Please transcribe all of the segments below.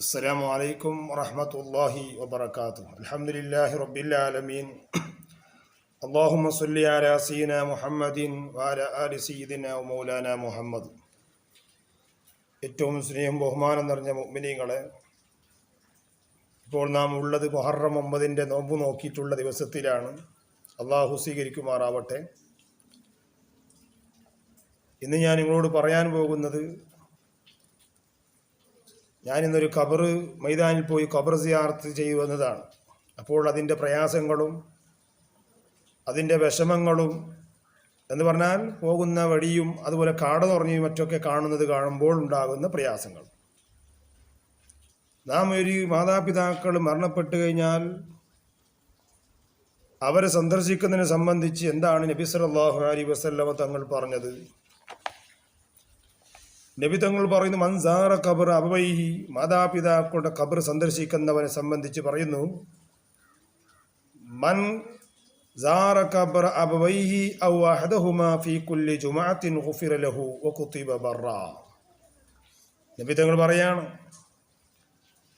السلام عليكم ورحمة الله وبركاته الحمد لله رب العالمين اللهم صل على سيدنا محمد وعلى آل سيدنا ومولانا മുഹമ്മദ് ഏറ്റവും സ്നേഹം ബഹുമാനം നിറഞ്ഞ മുഅ്മിനീങ്ങളെ ഇപ്പോൾ നാം ഉള്ളത് മുഹറം ഒമ്പതിൻ്റെ നോമ്പ് നോക്കിയിട്ടുള്ള ദിവസത്തിലാണ് അള്ളാഹു സ്വീകരിക്കുമാറാവട്ടെ ഇന്ന് ഞാൻ നിങ്ങളോട് പറയാൻ പോകുന്നത് ഞാൻ ഇന്നൊരു ഖബറ് മൈതാനിൽ പോയി ഖബർ സിയാർത്ത് ചെയ്യുവെന്നതാണ് അപ്പോൾ അതിന്റെ പ്രയാസങ്ങളും അതിന്റെ വിഷമങ്ങളും എന്ന് പറഞ്ഞാൽ പോകുന്ന വഴിയും അതുപോലെ കാട് നിറഞ്ഞും മറ്റൊക്കെ കാണുന്നത് കാണുമ്പോൾ ഉണ്ടാകുന്ന പ്രയാസങ്ങൾ. നാം ഒരു മാതാപിതാക്കൾ മരണപ്പെട്ടു കഴിഞ്ഞാൽ അവരെ സന്ദർശിക്കുന്നതിനെ സംബന്ധിച്ച് എന്താണ് നബി സല്ലല്ലാഹു അലൈഹി വസല്ലമ തങ്ങൾ പറഞ്ഞത്? നബി തങ്ങൾ പറയുന്നു മൻസാറ ഖബർ അബവൈഹി മാതാപിതാക്കളുടെ ഖബർ സന്ദർശിക്കുന്നവനെ സംബന്ധിച്ച് പറയുന്നു മൻ സാറ ഖബർ അബവൈഹി ഔ ഫീ കുല്ലി ജുമാഅത്തിൻ ഗുഫിറ ലഹു വകുതിബ ബറ നബി തങ്ങൾ പറയാണ്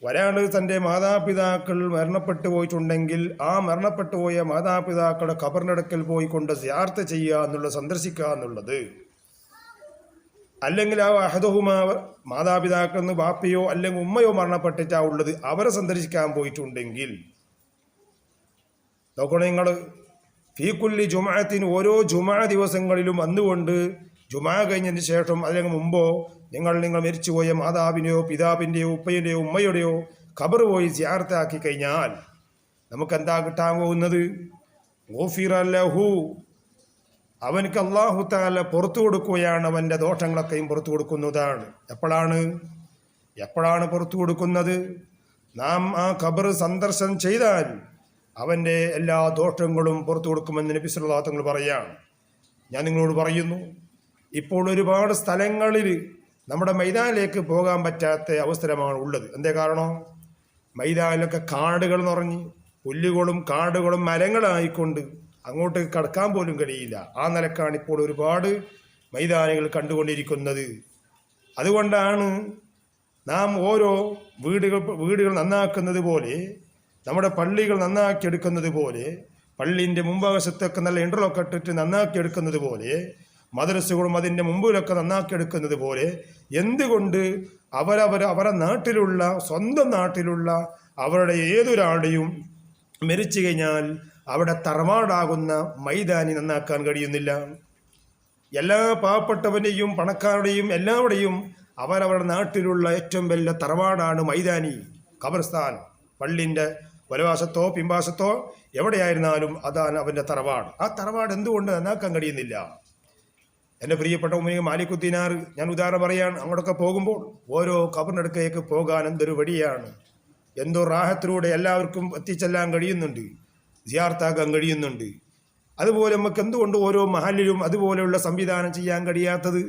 ഒരാൾ തന്റെ മാതാപിതാക്കൾ മരണപ്പെട്ടു പോയിട്ടുണ്ടെങ്കിൽ ആ മരണപ്പെട്ടു പോയ മാതാപിതാക്കളുടെ ഖബറിനടുക്കൽ പോയിക്കൊണ്ട് സിയാർത്ത് ചെയ്യുക എന്നുള്ളത് സന്ദർശിക്കുക എന്നുള്ളത് അല്ലെങ്കിൽ ആ അഹദഹുമാ മാതാപിതാക്കൾ നിന്ന് ബാപ്പയോ അല്ലെങ്കിൽ ഉമ്മയോ മരണപ്പെട്ടിട്ടാ ഉള്ളത് അവരെ സന്ദർശിക്കാൻ പോയിട്ടുണ്ടെങ്കിൽ നോക്കണേ നിങ്ങൾ ഫീക്കുല്ലി ജുമാഅത്തിന് ഓരോ ജുമാ ദിവസങ്ങളിലും വന്നുകൊണ്ട് ജുമാ കഴിഞ്ഞതിന് ശേഷം അല്ലെങ്കിൽ മുമ്പോ നിങ്ങൾ നിങ്ങൾ മരിച്ചുപോയ മാതാവിന്റെയോ പിതാവിന്റെയോ ഉപ്പയുടെയോ ഉമ്മയുടെയോ ഖബർ പോയി ജിയാർത്താക്കി കഴിഞ്ഞാൽ നമുക്ക് എന്താ കിട്ടാൻ പോകുന്നത്? ഓഫിറല്ലഹു അവനക്ക് അള്ളാഹു താല പുറത്തു കൊടുക്കുകയാണ് അവന്റെ ദോഷങ്ങളൊക്കെയും പുറത്തു കൊടുക്കുന്നതാണ്. എപ്പോഴാണ്? എപ്പോഴാണ് പുറത്തു കൊടുക്കുന്നത്? നാം ആ ഖബർ സന്ദർശനം ചെയ്താൽ അവന്റെ എല്ലാ ദോഷങ്ങളും പുറത്തു കൊടുക്കുമെന്ന് നബി പറയുകയാണ് ഞാൻ നിങ്ങളോട് പറയുന്നു ഇപ്പോൾ ഒരുപാട് സ്ഥലങ്ങളിൽ നമ്മുടെ മൈതാനിലേക്ക് പോകാൻ പറ്റാത്ത അവസരമാണ് ഉള്ളത്. എന്തേ കാരണം? മൈതാനിലൊക്കെ കാടുകൾ നിറഞ്ഞ് പുല്ലുകളും കാടുകളും മരങ്ങളായിക്കൊണ്ട് അങ്ങോട്ട് കടക്കാൻ പോലും കഴിയില്ല. ആ നിലക്കാണ് ഇപ്പോൾ ഒരുപാട് മൈതാനികൾ കണ്ടുകൊണ്ടിരിക്കുന്നത്. അതുകൊണ്ടാണ് നാം ഓരോ വീടുകൾ വീടുകൾ നന്നാക്കുന്നത് പോലെ നമ്മുടെ പള്ളികൾ നന്നാക്കിയെടുക്കുന്നത് പോലെ പള്ളിന്റെ മുമ്പവശത്തൊക്കെ നല്ല ഇന്റർലോക്ക് ഇട്ടിട്ട് നന്നാക്കിയെടുക്കുന്നത് പോലെ മദ്രസകളും അതിന്റെ മുമ്പിലൊക്കെ നന്നാക്കിയെടുക്കുന്നത് പോലെ എന്തുകൊണ്ട് അവരവർ അവരുടെ നാട്ടിലുള്ള സ്വന്തം നാട്ടിലുള്ള അവരുടെ ഏതൊരാളുടെയും മരിച്ചു കഴിഞ്ഞാൽ അവിടെ തറവാടാകുന്ന മൈതാനി നന്നാക്കാൻ കഴിയുന്നില്ല. എല്ലാ പാവപ്പെട്ടവന്റെയും പണക്കാരുടെയും എല്ലാവരുടെയും അവരവരുടെ നാട്ടിലുള്ള ഏറ്റവും വലിയ തറവാടാണ് മൈതാനി. ഖബർസ്ഥാൻ പള്ളിന്റെ വലവാസത്തോ പിമ്പാസത്തോ എവിടെയായിരുന്നാലും അതാണ് അവന്റെ തറവാട്. ആ തറവാട് എന്തുകൊണ്ട് നന്നാക്കാൻ കഴിയുന്നില്ല? എന്റെ പ്രിയപ്പെട്ട ഉമ്മയും മാലിക്കുദ്ദീനാർ ഞാൻ ഉദാഹരണം പറയാണ്. അങ്ങോട്ടൊക്കെ പോകുമ്പോൾ ഓരോ ഖബറിനടുക്കേക്ക് പോകാൻ എന്തൊരു വഴിയാണ്. എന്തോ റാഹത്തിലൂടെ എല്ലാവർക്കും എത്തിച്ചെല്ലാൻ കഴിയുന്നുണ്ട്. സിയാർത്താക്കാൻ കഴിയുന്നുണ്ട്. അതുപോലെ നമുക്ക് എന്തുകൊണ്ട് ഓരോ മഹലിലും അതുപോലെയുള്ള സംവിധാനം ചെയ്യാൻ കഴിയാത്തത്?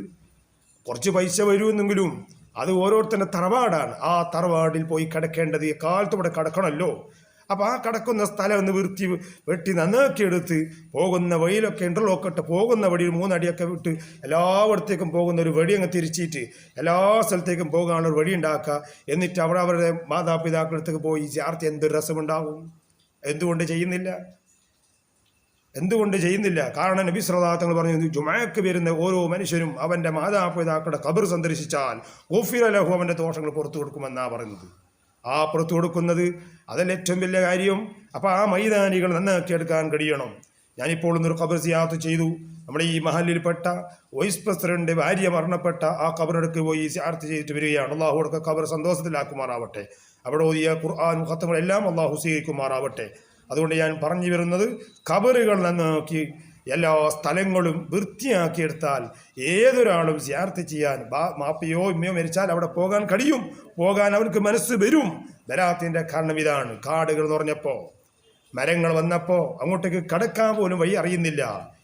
കുറച്ച് പൈസ വരുമെന്നെങ്കിലും അത് ഓരോരുത്തരുടെ തറവാടാണ്. ആ തറവാടിൽ പോയി കിടക്കേണ്ടത് കാലത്തൂടെ കിടക്കണമല്ലോ. അപ്പോൾ ആ കിടക്കുന്ന സ്ഥലം ഒന്ന് വൃത്തി വെട്ടി നന്നാക്കിയെടുത്ത് പോകുന്ന വഴിയിലൊക്കെ ഇന്റർലോക്ക് ഇട്ട് പോകുന്ന വഴിയിൽ മൂന്നടിയൊക്കെ വിട്ട് എല്ലായിടത്തേക്കും പോകുന്ന ഒരു വഴി അങ്ങ് തിരിച്ചിട്ട് എല്ലാ സ്ഥലത്തേക്കും പോകാനുള്ള ഒരു വഴി ഉണ്ടാക്കുക. എന്നിട്ട് അവിടെ അവരുടെ മാതാപിതാക്കളടുത്തേക്ക് പോയി ചാർത്തി എന്തൊരു രസമുണ്ടാകും എന്തുകൊണ്ട് ചെയ്യുന്നില്ല? എന്തുകൊണ്ട് ചെയ്യുന്നില്ല? കാരണം നബി സ്രദാത്തങ്ങൾ പറഞ്ഞു ജുമാക്ക് വരുന്ന ഓരോ മനുഷ്യനും അവന്റെ മാതാപിതാക്കളുടെ കബർ സന്ദർശിച്ചാൽ ഓഫിർ അലഹു അവന്റെ ദോഷങ്ങൾ പുറത്തു കൊടുക്കുമെന്നാണ് പറയുന്നത്. ആ പുറത്തു കൊടുക്കുന്നത് അതല്ല ഏറ്റവും വലിയ കാര്യം. അപ്പോൾ ആ മൈതാനികൾ നന്നാക്കിയെടുക്കാൻ കഴിയണം. ഞാനിപ്പോൾ ഇന്നൊരു ഖബർ സിയാത്ത് ചെയ്തു. നമ്മുടെ ഈ മഹലിൽപ്പെട്ട വൈസ് പ്രസിഡന്റ് ഭാര്യ മരണപ്പെട്ട ആ ഖബറെടുക്ക് പോയി സിയാർത്ത് ചെയ്തിട്ട് വരികയാണ്. അള്ളാഹു അവിടുത്തെ ഖബർ സന്തോഷത്തിലാക്കുമാറാവട്ടെ. അവിടെ ഓതിയ ഖുർആൻ മുഖത്തങ്ങളെല്ലാം അള്ളാഹു സ്വീകരിക്കുമാറാവട്ടെ. അതുകൊണ്ട് ഞാൻ പറഞ്ഞു വരുന്നത് ഖബറുകൾ നന്നാക്കി എല്ലാ സ്ഥലങ്ങളും വൃത്തിയാക്കിയെടുത്താൽ ഏതൊരാളും സിയാർത്ത് ചെയ്യാൻ ബാ- മാപ്പിയോ ഉമ്മയോ മരിച്ചാൽ അവിടെ പോകാൻ കഴിയും. പോകാൻ അവർക്ക് മനസ്സ് വരും. വരാത്തിന്റെ കാരണം ഇതാണ്. കാടുകൾ നിറഞ്ഞപ്പോൾ. മരങ്ങൾ വന്നപ്പോൾ അങ്ങോട്ടേക്ക് കടക്കാൻ പോലും വഴി അറിയുന്നില്ല.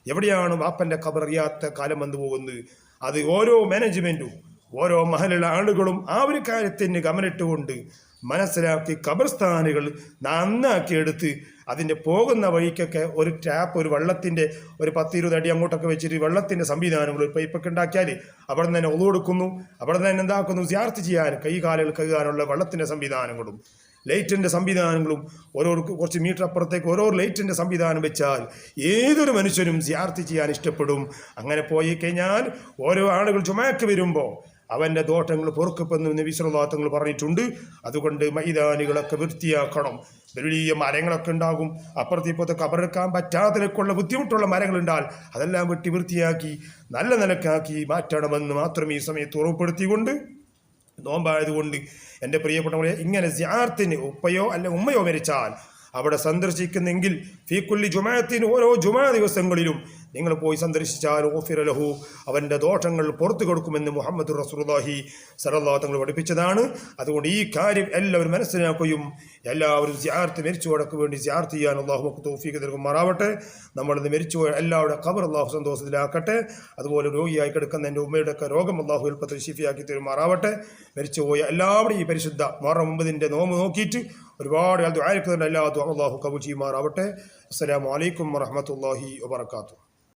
എവിടെയാണ് വാപ്പന്റെ ഖബർ അറിയാത്ത കാലം വന്നു പോകുന്നത്? അത് ഓരോ മാനേജ്മെന്റും ഓരോ മഹലുള്ള ആളുകളും ആ ഒരു കാര്യത്തിന് ഗമനിട്ടുകൊണ്ട് മനസ്സിലാക്കി ഖബർസ്ഥാനുകൾ നന്നാക്കി എടുത്ത് അതിന്റെ പോകുന്ന വഴിക്കൊക്കെ ഒരു ടാപ്പ് ഒരു വെള്ളത്തിന്റെ ഒരു പത്തിരുപത് അടി അങ്ങോട്ടൊക്കെ വെച്ചിട്ട് വെള്ളത്തിന്റെ സംവിധാനങ്ങൾ ഒരു പൈപ്പൊക്കെ ഉണ്ടാക്കിയാൽ അവിടെ നിന്ന് തന്നെ ഒതുകൊടുക്കുന്നു. കൊടുക്കുന്നു അവിടെ നിന്ന് തന്നെ എന്താക്കുന്നു? സ്യാർത്ഥി ചെയ്യാൻ കൈകാലുകൾ കഴുകാനുള്ള വെള്ളത്തിന്റെ സംവിധാനങ്ങളും. ലൈറ്റിന്റെ സംവിധാനങ്ങളും ഓരോ കുറച്ച് മീറ്റർ അപ്പുറത്തേക്ക് ഓരോ ലൈറ്റിന്റെ സംവിധാനം വെച്ചാൽ ഏതൊരു മനുഷ്യനും സിയാർത്തി ചെയ്യാൻ ഇഷ്ടപ്പെടും. അങ്ങനെ പോയി കഴിഞ്ഞാൽ ഓരോ ആളുകൾ ചുമക്ക് വരുമ്പോൾ അവന്റെ ദോഷങ്ങൾ പൊറുക്കപ്പെന്ന് നബി സ്വലാത്തങ്ങൾ പറഞ്ഞിട്ടുണ്ട്. അതുകൊണ്ട് മൈതാനികളൊക്കെ വൃത്തിയാക്കണം. വലിയ മരങ്ങളൊക്കെ ഉണ്ടാകും. അപ്പുറത്ത് ഇപ്പോഴത്തെ കബറെടുക്കാൻ പറ്റാത്തതിലേക്കുള്ള ബുദ്ധിമുട്ടുള്ള മരങ്ങളുണ്ടാൽ അതെല്ലാം വെട്ടി വൃത്തിയാക്കി നല്ല നിലക്കാക്കി മാറ്റണമെന്ന് മാത്രം ഈ സമയത്ത് ഉറപ്പെടുത്തിക്കൊണ്ട് നോമ്പായതുകൊണ്ട് എന്റെ പ്രിയപ്പെട്ടവരെ ഇങ്ങനെ സിയാർത്തിന് ഉപ്പയോ അല്ലെ ഉമ്മയോ മരിച്ചാൽ അവിടെ സന്ദർശിക്കുന്നെങ്കിൽ ഫീക്കുല്ലി ജുമാത്തിന് ഓരോ ജുമാ ദിവസങ്ങളിലും നിങ്ങൾ പോയി സന്ദർശിച്ചാൽ ഓഫിർ ലഹു അവന്റെ ദോഷങ്ങൾ പുറത്തു കൊടുക്കുമെന്ന് മുഹമ്മദ് റസൂലുള്ളാഹി സലല്ലാ തങ്ങൾ പഠിപ്പിച്ചതാണ്. അതുകൊണ്ട് ഈ കാര്യം എല്ലാവരും മനസ്സിലാക്കുകയും എല്ലാവരും സിയാർത്ത് മരിച്ചുപോടക്ക് വേണ്ടി ജാർത്തി ചെയ്യാൻ അള്ളാഹു തോഫീക്ക് നൽകുമാറാവട്ടെ. നമ്മളിന്ന് മരിച്ചുപോയ എല്ലാവരുടെ ഖബർ അള്ളാഹു സന്തോഷത്തിലാക്കട്ടെ. അതുപോലെ രോഗിയായി കിടക്കുന്ന എന്റെ ഉമ്മയുടെ ഒക്കെ രോഗം അള്ളാഹു എളുപ്പത്തിൽ ഷിഫിയാക്കി തരുമാറാവട്ടെ. മരിച്ചുപോയ എല്ലാവരും ഈ പരിശുദ്ധ മുഹറം ഒമ്പതിന്റെ നോമ്പ് നോക്കിയിട്ട് ഒരുപാട് ആൾ ദ്വാരക്കുന്നുണ്ട് എല്ലാ ദ്വാ അള്ളാഹു കബു ചെയ്യുമാറാവട്ടെ. അസ്സലാമു അലൈക്കും വറഹ്മത്തുള്ളാഹി വബറകാതുഹു.